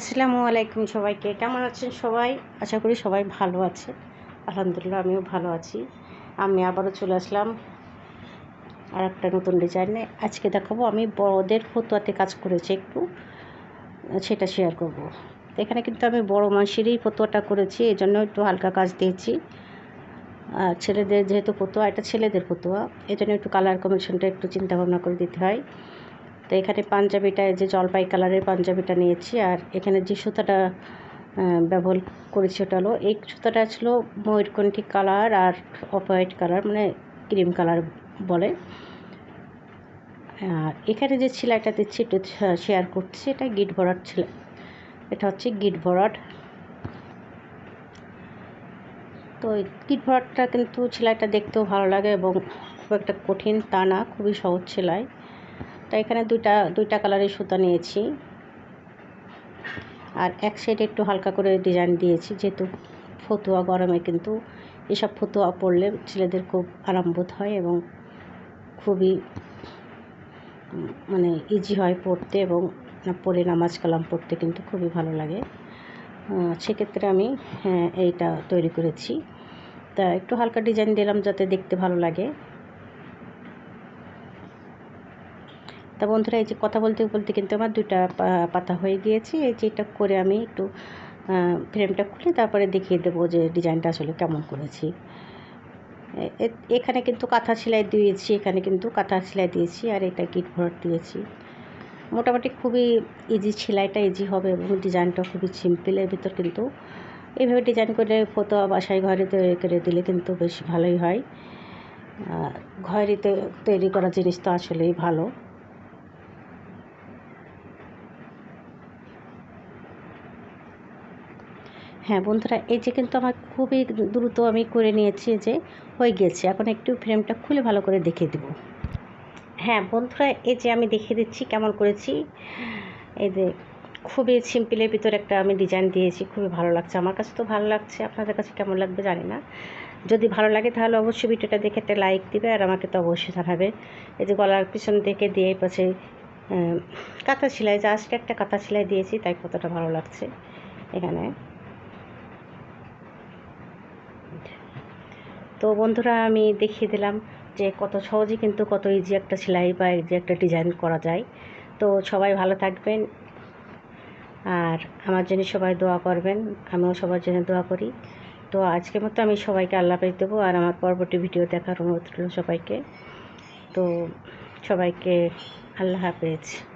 আসসালামু আলাইকুম সবাইকে। কেমন আছেন সবাই? আশা করি সবাই ভালো আছে আলহামদুলিল্লাহ, আমিও ভালো আছি। আমি আবারও চলে আসলাম আর একটা নতুন ডিজাইনে আজকে দেখাবো আমি বড়দের ফতুয়াতে কাজ করেছি একটু, সেটা শেয়ার করব। এখানে কিন্তু আমি বড় মানুষেরই ফতুয়াটা করেছি এই জন্য একটু হালকা কাজ দিয়েছি। আর ছেলেদের যেহেতু ফতুয়া, এটা ছেলেদের ফতুয়া এই জন্য একটু কালার কমিশনটা একটু চিন্তা ভাবনা করে দিতে হয়। তো এখানে পাঞ্জাবিটা যে জলপাই কালারের পাঞ্জাবিটা নিয়েছি আর এখানে যে সুতাটা ব্যবহার করেছি ওটা হলো, এই সুতাটা ছিল ময়ূরকণ্ঠী কালার আর অফ হোয়াইট কালার মানে ক্রিম কালার বলে। আর এখানে যে সেলাইটা দিচ্ছি একটু শেয়ার করছি, এটা গিট ভরাট ছিল এটা হচ্ছে গিট ভরাট। তো গিট ভরাটটা কিন্তু সেলাইটা দেখতেও ভালো লাগে এবং খুব একটা কঠিন তা না, খুবই সহজ সেলাই। তো এখানে দুইটা দুইটা কালারের সুতা নিয়েছি। আর এক সাইডে একটু হালকা করে ডিজাইন দিয়েছি যেহেতু ফতুয়া গরমে কিন্তু এসব ফতুয়া পরলে ছেলেদের খুব আরামবোধ হয় এবং খুবই মানে ইজি হয় পড়তে এবং পড়ে নামাজ কালাম পড়তে কিন্তু খুবই ভালো লাগে। সেক্ষেত্রে আমি হ্যাঁ, এইটা তৈরি করেছি। তা একটু হালকা ডিজাইন দিলাম যাতে দেখতে ভালো লাগে। তা বন্ধুরা, এই যে কথা বলতে বলতে কিন্তু আমার দুইটা পাতা হয়ে গিয়েছে। এই যে এটা করে আমি একটু ফ্রেমটা খুলে তারপরে দেখিয়ে দেবো যে ডিজাইনটা আসলে কেমন করেছি। এখানে কিন্তু কাঁথা সেলাই দিয়েছি, এখানে কিন্তু কাঁথা সেলাই দিয়েছি আর এটা কিট ভরাট দিয়েছি। মোটামুটি খুবই ইজি সেলাইটা ইজি হবে এবং ডিজাইনটা খুবই সিম্পলের ভিতর কিন্তু এইভাবে ডিজাইন করে ফটো বাসায় ঘরে তৈরি করে দিলে কিন্তু বেশ ভালোই হয়। ঘরে তৈরি করা জিনিস তো আসলেই ভালো। হ্যাঁ বন্ধুরা, এই যে কিন্তু আমার খুবই দ্রুত আমি করে নিয়েছি যে হয়ে গেছে এখন একটু ফ্রেমটা খুলে ভালো করে দেখিয়ে দেবো। হ্যাঁ বন্ধুরা, এই যে আমি দেখিয়ে দিচ্ছি কেমন করেছি। এই যে খুবই সিম্পলের ভিতরে একটা আমি ডিজাইন দিয়েছি, খুবই ভালো লাগছে। আমার কাছে তো ভালো লাগছে, আপনাদের কাছে কেমন লাগবে জানি না। যদি ভালো লাগে তাহলে অবশ্যই ভিডিওটা দেখে একটা লাইক দিবে আর আমাকে তো অবশ্যই জানাবে। এই যে গলার পিছন থেকে দিয়ে পাশে কাঁথা সেলাই, জাস্ট একটা কাঁথা সেলাই দিয়েছি, তাই কতটা ভালো লাগছে এখানে। তো বন্ধুরা আমি দেখিয়ে দিলাম যে কত সহজে কিন্তু কত ইজি একটা সেলাই বা ইজি একটা ডিজাইন করা যায়। তো সবাই ভালো থাকবেন। আর আমার জন্য সবাই দোয়া করবেন। আমিও সবার জন্য দোয়া করি। তো আজকের মতো আমি সবাইকে আল্লাহ পেয়ে দেবো আর আমার পরবর্তী ভিডিও দেখার অনুরোধ রইল সবাইকে। তো সবাইকে আল্লাহ হাফেজ।